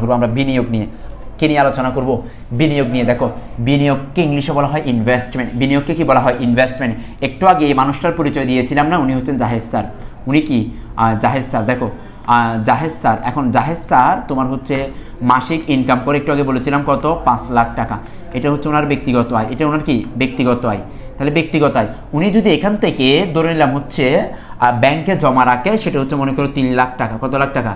করব, আমরা বিনিয়োগ নিয়ে। কে নিয়ে আলোচনা করব? বিনিয়োগ নিয়ে। দেখো, বিনিয়োগকে ইংলিশে বলা হয় ইনভেস্টমেন্ট বিনিয়োগকে কি বলা হয়? ইনভেস্টমেন্ট একটু আগে এই মানুষটার পরিচয় দিয়েছিলাম না? উনি হচ্ছেন জাহেদ স্যার। উনি কি? জাহেদ স্যার। দেখো জাহেদ স্যার। এখন জাহেদ স্যার তোমার হচ্ছে মাসিক ইনকাম করে, একটু আগে বলেছিলাম কত? পাঁচ লাখ টাকা। এটা হচ্ছে ওনার ব্যক্তিগত আয়। এটা ওনার কি? ব্যক্তিগত আয়। তাহলে ব্যক্তিগত আয় উনি যদি এখান থেকে ধরে নিলাম হচ্ছে ব্যাংকে জমা রাখে, সেটা হচ্ছে মনে করো তিন লাখ টাকা। কত লাখ টাকা?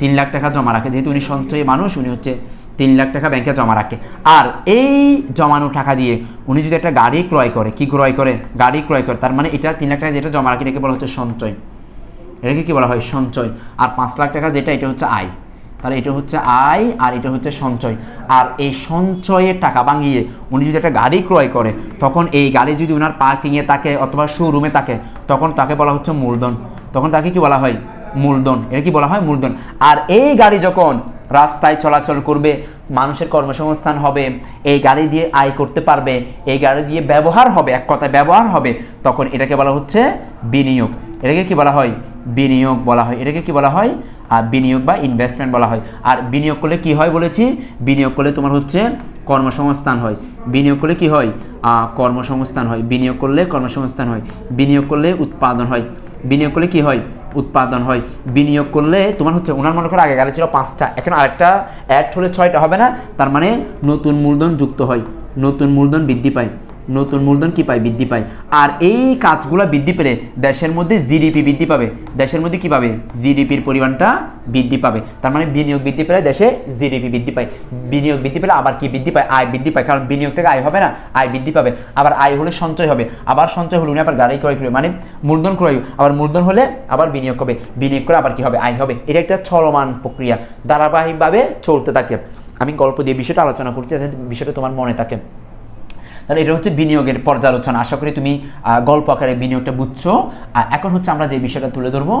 তিন লাখ টাকা জমা রাখে। যেহেতু উনি সঞ্চয়ী মানুষ, উনি হচ্ছে তিন লাখ টাকা ব্যাংকে জমা রাখে। আর এই জমানো টাকা দিয়ে উনি যদি একটা গাড়ি ক্রয় করে, কি ক্রয় করে? গাড়ি ক্রয় করে। তার মানে এটা তিন লাখ টাকা যেটা জমা রাখে, এটাকে বলা হচ্ছে সঞ্চয়। এটাকে কী বলা হয়? সঞ্চয়। আর পাঁচ লাখ টাকা যেটা, এটা হচ্ছে আয়। তাহলে এটা হচ্ছে আয় আর এটা হচ্ছে সঞ্চয়। আর এই সঞ্চয়ের টাকা ভাঙিয়ে উনি যদি একটা গাড়ি ক্রয় করে, তখন এই গাড়ি যদি ওনার পার্কিংয়ে থাকে অথবা শোরুমে থাকে, তখন তাকে বলা হচ্ছে মূলধন। তখন তাকে কি বলা হয়? মূলধন। এটা কি বলা হয়? মূলধন। আর এই গাড়ি যখন রাস্তায় চলাচল করবে, মানুষের কর্মসংস্থান হবে, এই গাড়ি দিয়ে আয় করতে পারবে, এই গাড়ি দিয়ে ব্যবহার হবে, এক কথায় ব্যবহার হবে, তখন এটাকে বলা হচ্ছে বিনিয়োগ। এটাকে কি বলা হয়? বিনিয়োগ বলা হয়। এটাকে কি বলা হয়? আর বিনিয়োগ বা ইনভেস্টমেন্ট বলা হয়। আর বিনিয়োগ করলে কি হয় বলেছি? বিনিয়োগ করলে তোমার হচ্ছে কর্মসংস্থান হয়। বিনিয়োগ করলে কি হয়? কর্মসংস্থান হয়। বিনিয়োগ করলে কর্মসংস্থান হয়। বিনিয়োগ করলে উৎপাদন হয়। বিনিয়োগ করলে কি হয়? উৎপাদন হয়। বিনিয়োগ করলে তোমার হচ্ছে, ওনার মনে করো আগে গেলে ছিল পাঁচটা। এখন আরেকটা অ্যাড হলে ছয়টা হবে না? তার মানে নতুন মূলধন যুক্ত হয়। নতুন মূলধন বৃদ্ধি পায়। নতুন মূলধন কি পায়? বৃদ্ধি পায়। আর এই কাজগুলো বৃদ্ধি পেলে দেশের মধ্যে জিডিপি বৃদ্ধি পাবে। দেশের মধ্যে কি পাবে? জিডিপির পরিমাণটা বৃদ্ধি পাবে। তার মানে বিনিয়োগ বৃদ্ধি পেলে দেশে জিডিপি বৃদ্ধি পায়। বিনিয়োগ বৃদ্ধি পেলে আবার কি বৃদ্ধি পায়? আয় বৃদ্ধি পায়। কারণ বিনিয়োগ থেকে আয় হবে না, আয় বৃদ্ধি পাবে। আবার আয় হলে সঞ্চয় হবে। আবার সঞ্চয় হলে উনি আবার গাড়ি ক্রয় করবে। মানে মূলধন ক্রয়, আবার মূলধন হলে আবার বিনিয়োগ হবে। বিনিয়োগ করে আবার কি হবে? আয় হবে। এটা একটা চলমান প্রক্রিয়া। ধারাবাহিকভাবে চলতে থাকে। আমি গল্প দিয়ে বিষয়টা আলোচনা করতে বিষয়টা তোমার মনে থাকে। তাহলে এটা হচ্ছে বিনিয়োগের পর্যালোচনা। আশা করি তুমি গল্প আকারে বিনিয়োগটা বুঝছ। আর এখন হচ্ছে আমরা যে বিষয়টা তুলে ধরবো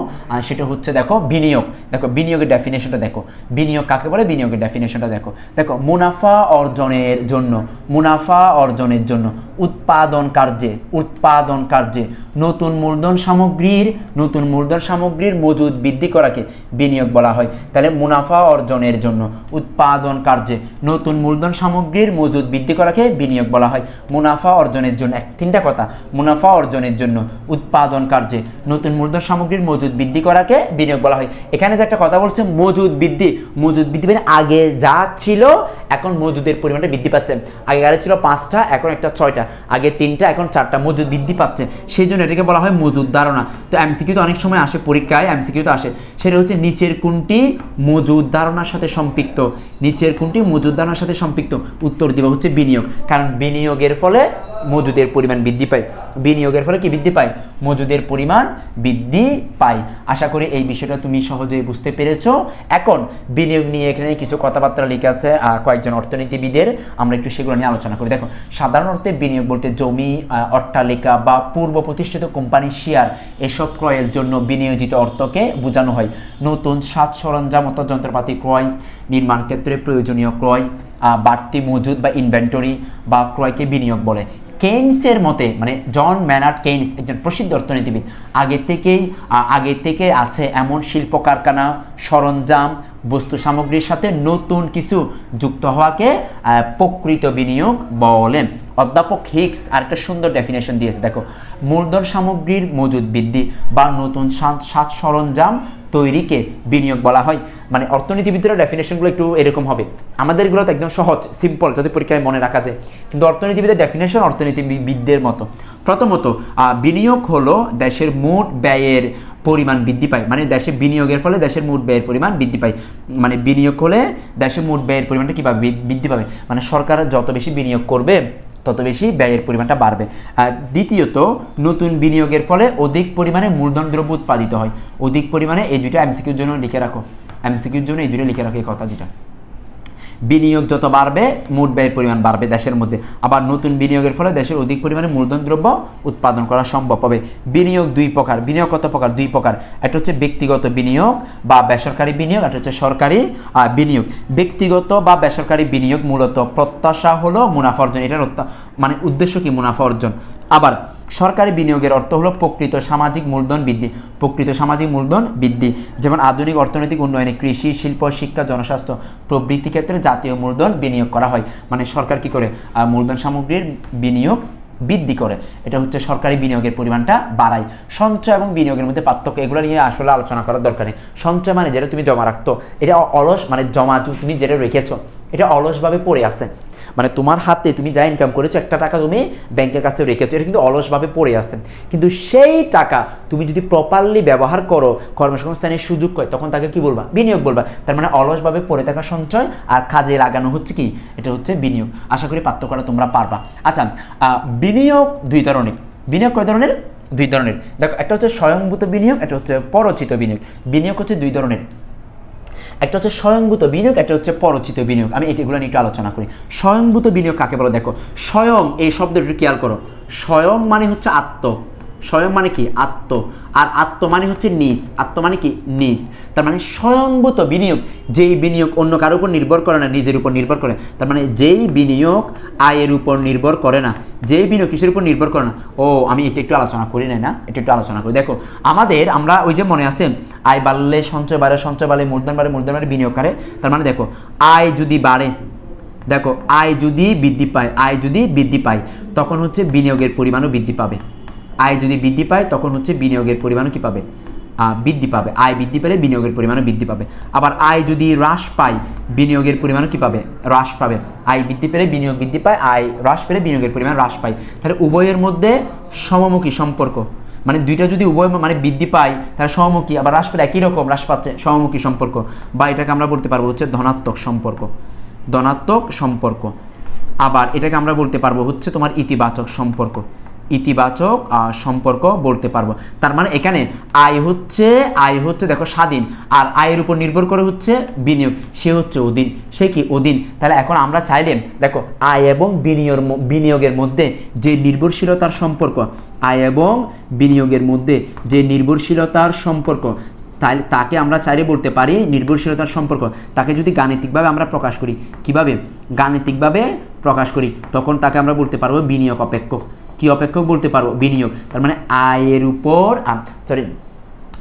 সেটা হচ্ছে দেখো বিনিয়োগ। দেখো বিনিয়োগের ডেফিনেশনটা দেখো। বিনিয়োগ কাকে বলে? বিনিয়োগের ডেফিনেশনটা দেখো। দেখো মুনাফা অর্জনের জন্য, মুনাফা অর্জনের জন্য উৎপাদন কার্যে উৎপাদন কার্যে নতুন মূলধন সামগ্রীর, নতুন মূলধন সামগ্রীর মজুদ বৃদ্ধি করাকে বিনিয়োগ বলা হয়। তাহলে মুনাফা অর্জনের জন্য উৎপাদন কার্যে নতুন মূলধন সামগ্রীর মজুদ বৃদ্ধি করাকে বিনিয়োগ বলা হয়। মুনাফা অর্জনের জন্য, এক, তিনটা কথা। মুনাফা অর্জনের জন্য উৎপাদন কার্যে নতুন মূলধন সামগ্রীর মজুদ বৃদ্ধি করাকে বিনিয়োগ বলা হয়। এখানে যে একটা কথা বলছে, মজুদ বৃদ্ধি মজুদ বৃদ্ধি মানে আগে যা ছিল, এখন মজুদের পরিমাণটা বৃদ্ধি পাচ্ছে। আগে গাড়ি ছিল পাঁচটা, এখন একটা ছয়টা। আগে তিনটা, এখন চারটা, মজুদ বৃদ্ধি পাচ্ছে। সেই জন্য এটাকে বলা হয় মজুদ ধারণা। তো এমসিকিউ তো অনেক সময় আসে, পরীক্ষায় এমসিকিউ তো আসে। সেটা হচ্ছে নিচের কোনটি মজুদ ধারণার সাথে সম্পৃক্ত? নিচের কোনটি মজুদ ধারণার সাথে সম্পৃক্ত? উত্তর দিবা হচ্ছে বিনিয়োগ। কারণ বিনিয়োগের ফলে মজুদের পরিমাণ বৃদ্ধি পায়। বিনিয়োগের ফলে কি বৃদ্ধি পায়? মজুদের পরিমাণ বৃদ্ধি পায়। আশা করি এই বিষয়টা তুমি সহজেই বুঝতে পেরেছ। এখন, বিনিয়োগ নিয়ে এখানে কিছু কথাবার্তা লিখে আছে কয়েকজন অর্থনীতিবিদের। আমরা একটু সেগুলো নিয়ে আলোচনা করি। দেখো, সাধারণ অর্থে বিনিয়োগ বলতে জমি অট্টালিকা বা পূর্ব প্রতিষ্ঠিত কোম্পানির শেয়ার এসব ক্রয়ের জন্য বিনিয়োজিত অর্থকে বোঝানো হয়। নতুন সাজ সরঞ্জাম অত যন্ত্রপাতি ক্রয় নির্মাণ ক্ষেত্রে প্রয়োজনীয় ক্রয় বাড়তি মজুদ বা ইনভেন্টরি বা ক্রয়কে বিনিয়োগ বলে। কেইনসের মতে মানে জন ম্যানার্ড কেইনস একজন প্রসিদ্ধ অর্থনীতিবিদ, আগে থেকেই আগে থেকে আছে এমন শিল্প কারখানা সরঞ্জাম, বস্তু সামগ্রীর সাথে নতুন কিছু যুক্ত হওয়াকে প্রকৃত বিনিয়োগ বলেন। অধ্যাপক হিক্স আরেকটা সুন্দর ডেফিনেশন দিয়েছে, দেখো, মূলধন সামগ্রীর মজুদ বৃদ্ধি বা নতুন সাজ সরঞ্জাম তৈরিকে বিনিয়োগ বলা হয়। মানে অর্থনীতিবিদদের ডেফিনেশনগুলো একটু এরকম হবে। আমাদেরগুলো তো একদম সহজ সিম্পল যাতে পরীক্ষায় মনে রাখা যায়। কিন্তু অর্থনীতিবিদের ডেফিনেশন অর্থনীতিবিদদের মতো। প্রথমত বিনিয়োগ হলো দেশের মোট ব্যয়ের পরিমাণ বৃদ্ধি পায়। মানে দেশে বিনিয়োগের ফলে দেশের মোট ব্যয়ের পরিমাণ বৃদ্ধি পায়। মানে বিনিয়োগ হলে দেশের মোট ব্যয়ের পরিমাণটা কীভাবে বৃদ্ধি পাবে? মানে সরকার যত বেশি বিনিয়োগ করবে, তত বেশি ব্যয়ের পরিমাণটা বাড়বে। আর দ্বিতীয়ত, নতুন বিনিয়োগের ফলে অধিক পরিমাণে মূলধন দ্রব্য উৎপাদিত হয়। অধিক পরিমাণে এই দুইটা এমসিকিউর জন্য লিখে রাখো। এমসিকিউর জন্য এই দুটো লিখে রাখো এই কথা যেটা। বিনিয়োগ যত বাড়বে, মোট ব্যয়ের পরিমাণ বাড়বে দেশের মধ্যে। আবার নতুন বিনিয়োগের ফলে দেশের অধিক পরিমাণে মূলধন দ্রব্য উৎপাদন করা সম্ভব হবে। বিনিয়োগ দুই প্রকার। বিনিয়োগ কত প্রকার? দুই প্রকার। একটা হচ্ছে ব্যক্তিগত বিনিয়োগ বা বেসরকারি বিনিয়োগ, একটা হচ্ছে সরকারি বিনিয়োগ। ব্যক্তিগত বা বেসরকারি বিনিয়োগ মূলত প্রত্যাশা হলো মুনাফা অর্জন। এটার মানে উদ্দেশ্য কি? মুনাফা অর্জন। আবার সরকারি বিনিয়োগের অর্থ হলো প্রকৃত সামাজিক মূলধন বৃদ্ধি। প্রকৃত সামাজিক মূলধন বৃদ্ধি। যেমন আধুনিক অর্থনৈতিক উন্নয়নে কৃষি, শিল্প, শিক্ষা, জনস্বাস্থ্য প্রবৃত্তি ক্ষেত্রে জাতীয় মূলধন বিনিয়োগ করা হয়। মানে সরকার কি করে? মূলধন সামগ্রীর বিনিয়োগ বৃদ্ধি করে। এটা হচ্ছে সরকারি বিনিয়োগের পরিমাণটা বাড়ায়। সঞ্চয় এবং বিনিয়োগের মধ্যে পার্থক্য এগুলো নিয়ে আসলে আলোচনা করার দরকার নেই। সঞ্চয় মানে যেটা তুমি জমা রাখতো। এটা অলস মানে জমা তুমি যেটা রেখেছো, এটা অলসভাবে পড়ে আছে। মানে তোমার হাতে তুমি যা ইনকাম করেছ, একটা টাকা তুমি ব্যাংকের কাছে রেখেছো, এটা কিন্তু অলসভাবে পড়ে আছে। কিন্তু সেই টাকা তুমি যদি প্রপারলি ব্যবহার করো, কর্মসংস্থানের সুযোগ হয় তখন তাকে কি বলবা? বিনিয়োগ বলবা। তার মানে অলসভাবে পড়ে থাকা সঞ্চয় আর কাজে লাগানো হচ্ছে কি? এটা হচ্ছে বিনিয়োগ। আশা করি পার্থক্যটা তোমরা পারবা। আচ্ছা বিনিয়োগ দুই ধরনের। বিনিয়োগ কয় ধরনের? দুই ধরনের। দেখো, একটা হচ্ছে স্বয়ংভূত বিনিয়োগ, একটা হচ্ছে পরচিত বিনিয়োগ। বিনিয়োগ হচ্ছে দুই ধরনের। একটা হচ্ছে স্বয়ংভূত বিনিয়োগ, একটা হচ্ছে পরচিত বিনিয়োগ। আমি এটিগুলো নিয়ে একটু আলোচনা করি। স্বয়ংভূত বিনিয়োগ কাকে বলো? দেখো, স্বয়ং এই শব্দটি খেয়াল করো। স্বয়ং মানে হচ্ছে আত্ম। স্বয়ং মানে কি? আত্ম। আর আত্ম মানে হচ্ছে নিজ। আত্ম মানে কি? নিজ। তার মানে স্বয়ংভূত বিনিয়োগ। যেই বিনিয়োগ অন্য কারোর উপর নির্ভর করে না, নিজের উপর নির্ভর করে। তার মানে যেই বিনিয়োগ আয়ের উপর নির্ভর করে না, যেই বিনিয়োগ কিসের উপর নির্ভর করে না, ও, আমি এটা একটু আলোচনা করি নাই না? এটা একটু আলোচনা করি। দেখো, আমাদের আমরা ওই যে মনে আছে, আয় বাড়লে সঞ্চয় বাড়ে, সঞ্চয় বাড়লে মূলধন বাড়ে মূলধন বাড়ে, বিনিয়োগ করে। তার মানে দেখো, আয় যদি বাড়ে, দেখো, আয় যদি বৃদ্ধি পায়, আয় যদি বৃদ্ধি পায়, তখন হচ্ছে বিনিয়োগের পরিমাণও বৃদ্ধি পাবে। আয় যদি বৃদ্ধি পায়, তখন হচ্ছে বিনিয়োগের পরিমাণও কি পাবে? বৃদ্ধি পাবে। আয় বৃদ্ধি পেলে বিনিয়োগের পরিমাণও বৃদ্ধি পাবে। আবার আয় যদি হ্রাস পায়, বিনিয়োগের পরিমাণও কি পাবে? হ্রাস পাবে। আয় বৃদ্ধি পেলে বিনিয়োগ বৃদ্ধি পায়, আয় হ্রাস পেলে বিনিয়োগের পরিমাণ হ্রাস পায়। তাহলে উভয়ের মধ্যে সমমুখী সম্পর্ক। মানে দুইটা যদি উভয় মানে বৃদ্ধি পায়, তাহলে সমমুখী, আবার হ্রাস পেলে একই রকম, হ্রাস পাচ্ছে, সমমুখী সম্পর্ক। বা এটাকে আমরা বলতে পারব হচ্ছে ধনাত্মক সম্পর্ক। ধনাত্মক সম্পর্ক। আবার এটাকে আমরা বলতে পারব হচ্ছে তোমার ইতিবাচক সম্পর্ক। ইতিবাচক সম্পর্ক বলতে পারব। তার মানে এখানে আয় হচ্ছে আয় হচ্ছে দেখো স্বাধীন, আর আয়ের উপর নির্ভর করে হচ্ছে বিনিয়োগ, সে হচ্ছে অধীন, সে কি অধীন? তাহলে এখন আমরা চাইলে দেখো আয় এবং বিনিয়োগ বিনিয়োগের মধ্যে যে নির্ভরশীলতার সম্পর্ক আয় এবং বিনিয়োগের মধ্যে যে নির্ভরশীলতার সম্পর্ক তাহলে তাকে আমরা চাইলে বলতে পারি নির্ভরশীলতার সম্পর্ক। তাকে যদি গাণিতিকভাবে আমরা প্রকাশ করি, কীভাবে? গাণিতিকভাবে প্রকাশ করি, তখন তাকে আমরা বলতে পারব বিনিয়োগ অপেক্ষক কি অপেক্ষক বলতে পারব? বিনিয়োগ। তার মানে আয়ের উপর সরি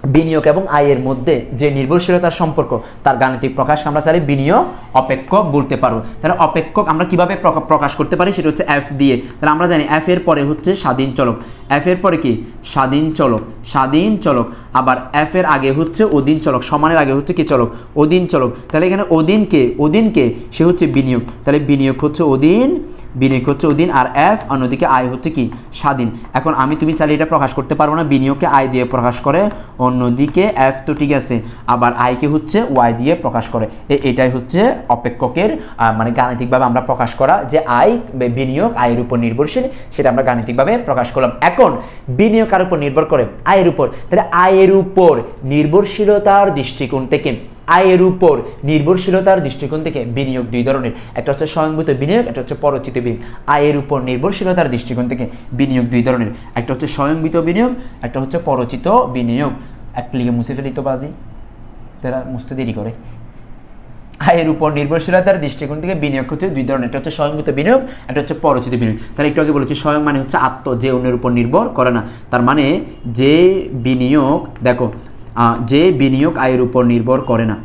বিনিয়োগ এবং আয়ের মধ্যে যে নির্ভরশীলতার সম্পর্ক, তার গাণিতিক প্রকাশ আমরা চাইলে বিনিয়োগ, অপেক্ষক বলতে পারব। তাহলে অপেক্ষক আমরা কীভাবে প্রকা- প্রকাশ করতে পারি? সেটা হচ্ছে এফ দিয়ে। তাহলে আমরা জানি এফ এর পরে হচ্ছে স্বাধীন চলক। এফ এর পরে কি? স্বাধীন চলক। স্বাধীন চলক। আবার এফ এর আগে হচ্ছে অধীন চলক। সমানের আগে হচ্ছে কি চলক? অধীন চলক। তাহলে এখানে অধীনকে অধীনকে সে হচ্ছে বিনিয়োগ। তাহলে বিনিয়োগ হচ্ছে অধীন বিনিয়োগ হচ্ছে অধীন আর এফ অন্যদিকে আয় হচ্ছে কি? স্বাধীন। এখন আমি, তুমি চাইলে এটা প্রকাশ করতে পারব না, বিনিয়োগকে আয় দিয়ে প্রকাশ করে, অন্যদিকে এফ তো ঠিক আছে, আবার আয়কে হচ্ছে ওয়াই দিয়ে প্রকাশ করে। এটাই হচ্ছে অপেক্ষকের মানে গাণিতিকভাবে আমরা প্রকাশ করা যে আয় বিনিয়োগ আয়ের উপর নির্ভরশীল, সেটা আমরা গাণিতিকভাবে প্রকাশ করলাম। এখন, বিনিয়োগ কার উপর নির্ভর করে? আয়ের উপর। তাহলে আয়ের উপর নির্ভরশীলতার দৃষ্টিকোণ থেকে আয়ের উপর নির্ভরশীলতার দৃষ্টিকোণ থেকে বিনিয়োগ দুই ধরনের। একটা হচ্ছে স্বয়ংভূত বিনিয়োগ, একটা হচ্ছে পরচিত বিনিয়োগ। আয়ের উপর নির্ভরশীলতার দৃষ্টিকোণ থেকে বিনিয়োগ দুই ধরনের। একটা হচ্ছে স্বয়ংভূত বিনিয়োগ, একটা হচ্ছে পরচিত বিনিয়োগ। এক লিগে মুছে ফেলি তো বাজি। তারা মুছতে দেরি করে। আয়ের উপর নির্ভরশীলতার দৃষ্টিকোণ থেকে বিনিয়োগ হচ্ছে দুই ধরনের। একটা হচ্ছে স্বয়ংভূত বিনিয়োগ, একটা হচ্ছে পরচিত বিনিয়োগ। তাহলে একটু আগে বলেছি, স্বয়ং মানে হচ্ছে আত্ম, যে অন্যের উপর নির্ভর করে না। তার মানে যে বিনিয়োগ, দেখো যে বিনিয়োগ আয়ের উপর নির্ভর করে না।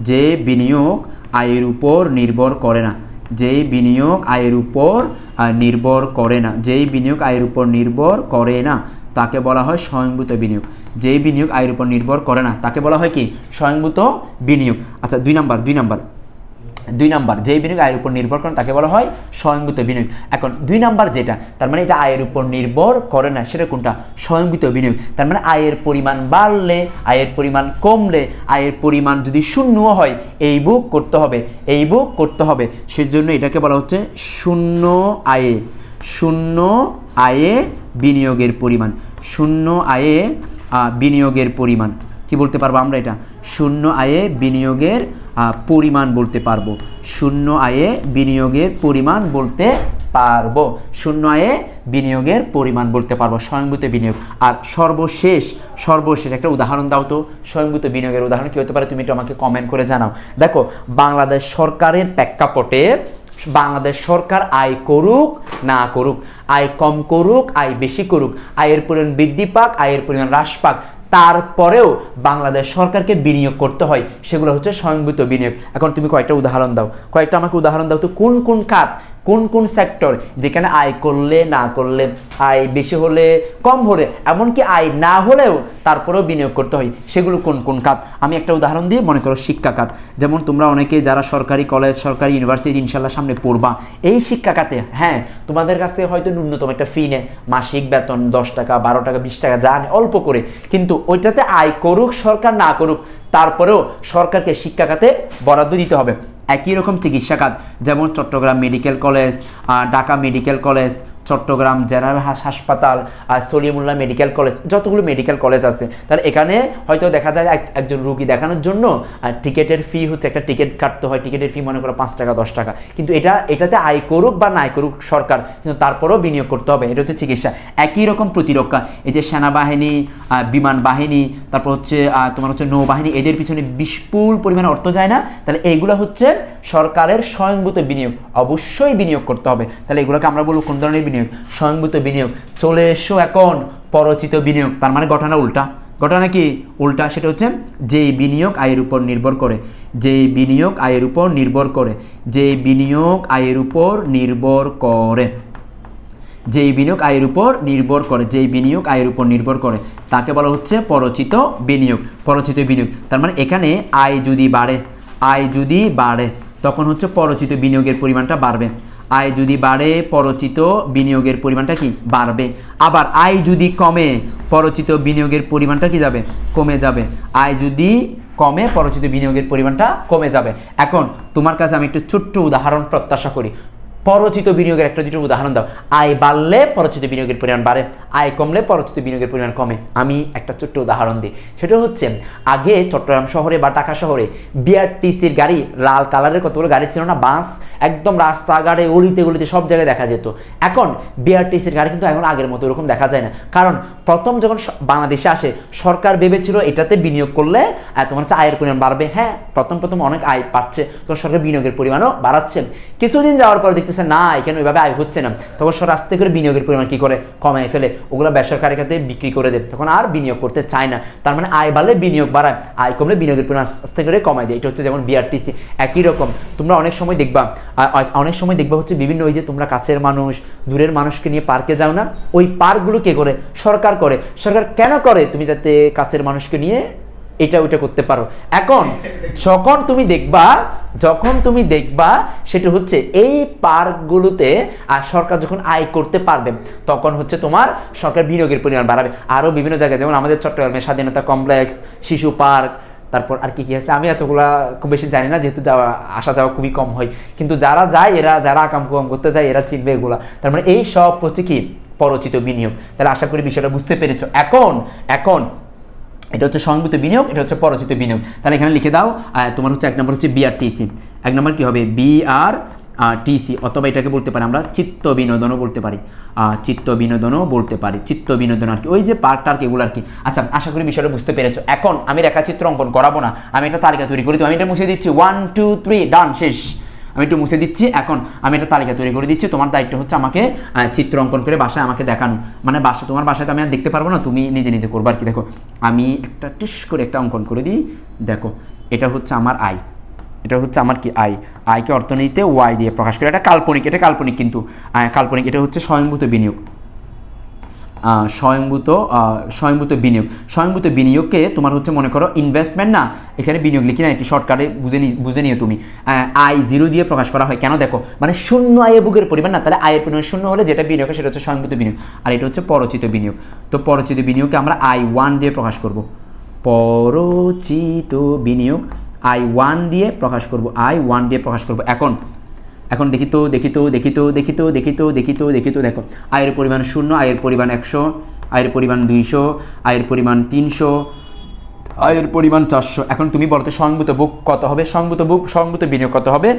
যে বিনিয়োগ আয়ের উপর নির্ভর করে না। যেই বিনিয়োগ আয়ের উপর নির্ভর করে না। যেই বিনিয়োগ আয়ের উপর নির্ভর করে না, তাকে বলা হয় স্বয়ংভূত বিনিয়োগ। যেই বিনিয়োগ আয়ের উপর নির্ভর করে না, তাকে বলা হয় কি? স্বয়ংভূত বিনিয়োগ। আচ্ছা দুই নাম্বার দুই নাম্বার। দুই নাম্বার, যেই বিনিয়োগ আয়ের উপর নির্ভর করে তাকে বলা হয় স্বয়ংভূত বিনিয়োগ। এখন, দুই নাম্বার যেটা, তার মানে এটা আয়ের উপর নির্ভর করে না, সেটা কোনটা? স্বয়ংভূত বিনিয়োগ। তার মানে আয়ের পরিমাণ বাড়লে, আয়ের পরিমাণ কমলে, আয়ের পরিমাণ যদি শূন্য হয়, এই বুক করতে হবে, এই বুক করতে হবে। সেজন্য এটাকে বলা হচ্ছে শূন্য আয়ে শূন্য আয়ে বিনিয়োগের পরিমাণ, শূন্য আয়ে বিনিয়োগের পরিমাণ। কি বলতে পারব আমরা এটা? শূন্য আয়ে বিনিয়োগের পরিমাণ বলতে পারব। শূন্য আয়ে বিনিয়োগের পরিমাণ বলতে পারব। শূন্য আয়ে বিনিয়োগের পরিমাণ বলতে পারব, স্বয়ংভূত বিনিয়োগ। আর সর্বশেষ সর্বশেষ একটা উদাহরণ দাও তো। স্বয়ংভূত বিনিয়োগের উদাহরণ কি হতে পারে তুমি একটু আমাকে কমেন্ট করে জানাও। দেখো, বাংলাদেশ সরকারের প্রেক্ষাপটে বাংলাদেশ সরকার আয় করুক, না করুক, আয় কম করুক, আয় বেশি করুক, আয়ের পরিমাণ বৃদ্ধি পাক, আয়ের পরিমাণ হ্রাস পাক তারপরেও বাংলাদেশ সরকারকে বিনিয়োগ করতে হয়, সেগুলো হচ্ছে স্বয়ংভূত বিনিয়োগ। এখন তুমি কয়েকটা উদাহরণ দাও। কয়েকটা আমাকে উদাহরণ দাও তো, কোন কোন খাত, কোন কোন সেক্টর যেখানে আয় করলে, না করলে, আয় বেশি হলে, কম হলে, এমনকি আয় না হলেও তারপরেও বিনিয়োগ করতে হয়, সেগুলো কোন কোন খাত? আমি একটা উদাহরণ দিয়ে মনে করো শিক্ষা খাত। যেমন তোমরা অনেকে যারা সরকারি কলেজ, সরকারি ইউনিভার্সিটি ইনশাল্লাহ সামনে পড়বা, এই শিক্ষা খাতে হ্যাঁ তোমাদের কাছে হয়তো ন্যূনতম একটা ফি নেয় মাসিক বেতন দশ টাকা, বারো টাকা, বিশ টাকা, যা অল্প করে। কিন্তু ওইটাতে আয় করুক, সরকার না করুক, তারপরেও সরকারকে শিক্ষা খাতে বরাদ্দ দিতে হবে। একই রকম চিকিৎসা খাত যেমন Chattogram medical college Dhaka medical college Chattogram general হাস- হাসপাতাল আর সলিমুল্লাহ মেডিকেল কলেজ, যতগুলো মেডিকেল কলেজ আছে তাহলে এখানে হয়তো দেখা যায় একজন রুগী দেখানোর জন্য টিকিটের ফি হচ্ছে একটা টিকিট কাটতে হয়, টিকিটের ফি মনে করো পাঁচ টাকা, দশ টাকা। কিন্তু এটা, এটাতে আয় করুক বা নাই করুক সরকার, কিন্তু তারপরেও বিনিয়োগ করতে হবে, এটা হচ্ছে চিকিৎসা। একই রকম প্রতিরক্ষা, এই যে সেনাবাহিনী বিমান বাহিনী, তারপর হচ্ছে তোমার হচ্ছে নৌবাহিনী, এদের পিছনে বিপুল পরিমাণে অর্থ যায় না, তাহলে এইগুলো হচ্ছে সরকারের স্বয়ংভূত বিনিয়োগ, অবশ্যই বিনিয়োগ করতে হবে। তাহলে এগুলোকে আমরা বলব কোন ধরনের বিনিয়োগ? স্বয়ংভূত বিনিয়োগ। চলে এসো এখন, পরচিত বিনিয়োগ। তার মানে ঘটনা উল্টা। ঘটনা কি? উল্টা সেটা হচ্ছে যেই বিনিয়োগ আয়ের উপর নির্ভর করে। যেই বিনিয়োগ আয়ের উপর নির্ভর করে। যেই বিনিয়োগ আয়ের উপর নির্ভর করে। যেই বিনিয়োগ আয়ের উপর নির্ভর করে। যেই বিনিয়োগ আয়ের উপর নির্ভর করে। তাকে বলা হচ্ছে পরচিত বিনিয়োগ। পরচিত বিনিয়োগ। তার মানে এখানে আয় যদি বাড়ে, আয় যদি বাড়ে, তখন হচ্ছে পরচিত বিনিয়োগের পরিমাণটা বাড়বে। আয় যদি বাড়ে, পরচিত বিনিয়োগের পরিমাণটা কি? বাড়বে। আবার আয় যদি কমে, পরচিত বিনিয়োগের পরিমাণটা কি যাবে? কমে যাবে। আয় যদি কমে, পরচিত বিনিয়োগের পরিমাণটা কমে যাবে। এখন তোমার কাছে আমি একটু ছোট্ট উদাহরণ প্রত্যাশা করি। পরচিত বিনিয়োগের একটা দুটো উদাহরণ দাও। আয় বাড়লে পরচিত বিনিয়োগের পরিমাণ বাড়ে, আয় কমলে পরচিত বিনিয়োগের পরিমাণ কমে। আমি একটা ছোট্ট উদাহরণ দিই। সেটা হচ্ছে, আগে চট্টগ্রাম শহরে বা ঢাকা শহরে বিআরটিসির গাড়ি লাল কালারের কতগুলো গাড়ি ছিল না? বাস, একদম রাস্তাঘাটে অলিতে গলিতে সব জায়গায় দেখা যেত। এখন বিআরটিসির গাড়ি কিন্তু এখন আগের মতো এরকম দেখা যায় না। কারণ প্রথম যখন বাংলাদেশে আসে, সরকার ভেবেছিল এটাতে বিনিয়োগ করলে তোমার হচ্ছে আয়ের পরিমাণ বাড়বে। হ্যাঁ প্রথম প্রথম অনেক আয় পাচ্ছে তখন সরকার বিনিয়োগের পরিমাণও বাড়াচ্ছে। কিছুদিন যাওয়ার পর দেখতেছে না, এখানে ওইভাবে আয় হচ্ছে না। তখন সরকার আস্তে করে বিনিয়োগের পরিমাণ কি করে? কমায় ফেলে। ওগুলো বেসরকারি খাতে বিক্রি করে দেয়। তখন আর বিনিয়োগ করতে চায় না। তার মানে আয় বাড়লে বিনিয়োগ বাড়ায়। আয় কমলে বিনিয়োগের পরিমাণ আস্তে করে কমায় দেয়। এটা হচ্ছে যেমন বিআরটিসি একই রকম। তোমরা অনেক সময় দেখবা অনেক সময় দেখবা হচ্ছে বিভিন্ন ওই যে তোমরা কাছের মানুষ, দূরের মানুষকে নিয়ে পার্কে যাও না? ওই পার্কগুলো কে করে? সরকার করে। সরকার কেন করে? তুমি যাতে কাছের মানুষকে নিয়ে এটা ওইটা করতে পারো। এখন, যখন তুমি দেখবা, যখন তুমি দেখবা, সেটা হচ্ছে এই পার্কগুলোতে আর সরকার যখন আয় করতে পারবে, তখন হচ্ছে তোমার সরকার বিনিয়োগের পরিমাণ বাড়াবে। আরও বিভিন্ন জায়গায়, যেমন আমাদের চট্টগ্রামের স্বাধীনতা কমপ্লেক্স, শিশু পার্ক, তারপর আর কি কি আছে? আমি এতগুলা খুব বেশি জানি না, যেহেতু যাওয়া, আসা যাওয়া খুবই কম হয়। কিন্তু যারা যায়, এরা, যারা আকাম কুকাম করতে যায়, এরা চিনবে এগুলা। তার মানে এই সব হচ্ছে কি? পরচিত বিনিয়োগ। তাহলে আশা করি বিষয়টা বুঝতে পেরেছ। এখন এখন এটা হচ্ছে সংযুক্ত বিনিয়োগ, এটা হচ্ছে পরচিত বিনিয়োগ। তাহলে এখানে লিখে দাও তোমার হচ্ছে এক নম্বর হচ্ছে বিআরটিসি এক নম্বর কি হবে? বিআর টিসি অথবা এটাকে বলতে পারি আমরা চিত্ত বিনোদনও বলতে পারি। চিত্ত বিনোদনও বলতে পারি। চিত্ত বিনোদন আর কি। ওই যে পার্কটা আর কি, এগুলো আর কি। আচ্ছা আশা করি বিষয়টা বুঝতে পেরেছ। এখন আমি রেখাচিত্র অঙ্কন করাবো না। আমি একটা তালিকা তৈরি করে দেবো আমি এটা মুছে দিচ্ছি। ওয়ান টু থ্রি ডান শেষ। আমি একটু মুছে দিচ্ছি, এখন আমি একটা তালিকা তৈরি করে দিচ্ছি। তোমার দায়িত্ব হচ্ছে আমাকে চিত্র অঙ্কন করে বাসায় আমাকে দেখানো। মানে বাসা, তোমার বাসায় তো আমি আর দেখতে পারব না, তুমি নিজে নিজে করব আর কি। দেখো, আমি একটা টিস করে একটা অঙ্কন করে দিই। দেখো, এটা হচ্ছে আমার আয়। এটা হচ্ছে আমার কি আয়? আয়কে অর্থনীতিতে ওয়াই দিয়ে প্রকাশ করে। এটা কাল্পনিক এটা কাল্পনিক কিন্তু কাল্পনিক, এটা হচ্ছে স্বয়ংভূত বিনিয়োগ। স্বয়ংভূত স্বয়ংভূত বিনিয়োগ। স্বয়ংভূত বিনিয়োগকে তোমার হচ্ছে মনে করো ইনভেস্টমেন্ট না, এখানে বিনিয়োগ লিখি না একটি শর্টকাটে বুঝে নি বুঝে নিও তুমি। আয় জিরো দিয়ে প্রকাশ করা হয়। কেন দেখো? মানে শূন্য আয় বুকের পরিমাণ না, তাহলে আয়ের পরিমাণ শূন্য হলে যেটা বিনিয়োগ সেটা হচ্ছে স্বয়ংভূত বিনিয়োগ। আর এটা হচ্ছে পরচিত বিনিয়োগ। তো পরচিত বিনিয়োগকে আমরা আই ওয়ান দিয়ে প্রকাশ করব। পরচিত বিনিয়োগ আই ওয়ান দিয়ে প্রকাশ করব। আই ওয়ান দিয়ে প্রকাশ করব। এখন এখন দেখিত দেখিত দেখিত দেখিত দেখিত দেখিত দেখিত দেখো আয়ের পরিমাণ শূন্য, আয়ের পরিমাণ একশো, আয়ের পরিমাণ দুইশো, আয়ের পরিমাণ তিনশো, আয়ের পরিমাণ চারশো। এখন তুমি বলতে সংগত বুক কত হবে? সংগত বুক সংগত বিনিয়োগ কত হবে?